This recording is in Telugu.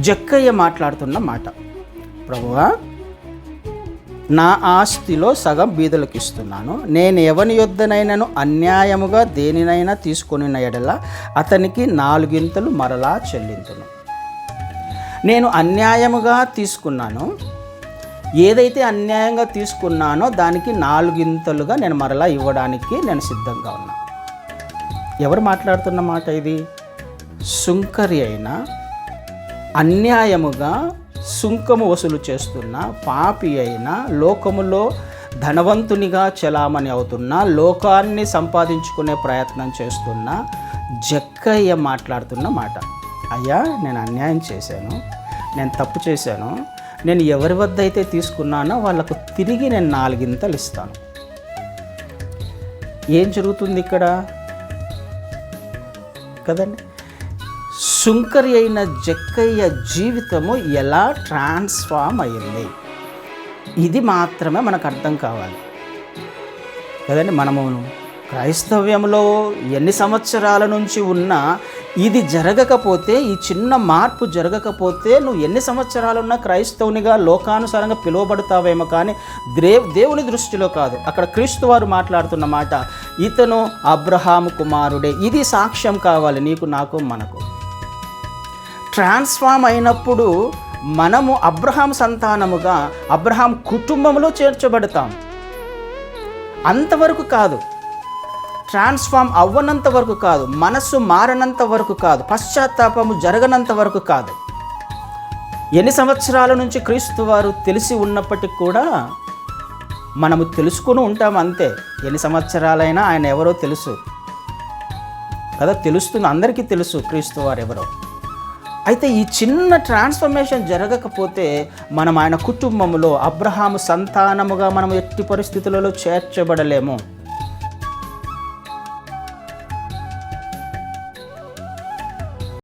జక్కయ్య మాట్లాడుతున్న మాట. ప్రభువా నా ఆస్తిలో సగం బీదలకు ఇస్తున్నాను నేను ఎవని యొద్దనైనాను అన్యాయముగా దేనినైనా తీసుకొని ఎడల అతనికి నాలుగింతలు మరలా చెల్లింతును. నేను అన్యాయముగా తీసుకున్నాను. ఏదైతే అన్యాయంగా తీసుకున్నానో దానికి నాలుగింతలుగా నేను మరలా ఇవ్వడానికి నేను సిద్ధంగా ఉన్నా. ఎవరు మాట్లాడుతున్న మాట ఇది? సుంకరి అయినా అన్యాయముగా సుంకము వసూలు చేస్తున్న పాపి అయిన లోకములో ధనవంతునిగా చలామణి అవుతున్న లోకాన్ని సంపాదించుకునే ప్రయత్నం చేస్తున్న జక్కయ్య మాట్లాడుతున్న మాట. అయ్యా నేను అన్యాయం చేశాను నేను తప్పు చేశాను నేను ఎవరి వద్ద అయితే తీసుకున్నానో వాళ్ళకు తిరిగి నేను నాలుగింతలు ఇస్తాను. ఏం జరుగుతుంది ఇక్కడ? కదండి? సుంకరి అయిన జక్కయ్య జీవితము ఎలా ట్రాన్స్ఫామ్ అయింది? ఇది మాత్రమే మనకు అర్థం కావాలి. కదండి మనము క్రైస్తవ్యంలో ఎన్ని సంవత్సరాల నుంచి ఉన్నా ఇది జరగకపోతే ఈ చిన్న మార్పు జరగకపోతే నువ్వు ఎన్ని సంవత్సరాలున్నా క్రైస్తవునిగా లోకానుసారంగా పిలువబడతావేమో కానీ దేవ్ దేవుని దృష్టిలో కాదు. అక్కడ క్రీస్తు వారు మాట్లాడుతున్న మాట ఇతను అబ్రహాము కుమారుడే. ఇది సాక్ష్యం కావాలి నీకు నాకు మనకు. ట్రాన్స్ఫామ్ అయినప్పుడు మనము అబ్రహాం సంతానముగా అబ్రహాం కుటుంబంలో చేర్చబడతాం. అంతవరకు కాదు. ట్రాన్స్ఫామ్ అవ్వనంత వరకు కాదు. మనస్సు మారనంత వరకు కాదు. పశ్చాత్తాపము జరగనంత వరకు కాదు. ఎన్ని సంవత్సరాల నుంచి క్రీస్తు వారు తెలిసి ఉన్నప్పటికీ కూడా మనము తెలుసుకుని ఉంటాం అంతే. ఎన్ని సంవత్సరాలైనా ఆయన ఎవరో తెలుసు. కదా తెలుస్తుంది. అందరికీ తెలుసు క్రీస్తు వారు ఎవరో. అయితే ఈ చిన్న ట్రాన్స్ఫర్మేషన్ జరగకపోతే మనం ఆయన కుటుంబంలో అబ్రహాము సంతానముగా మనం ఎట్టి పరిస్థితులలో చేర్చబడలేము.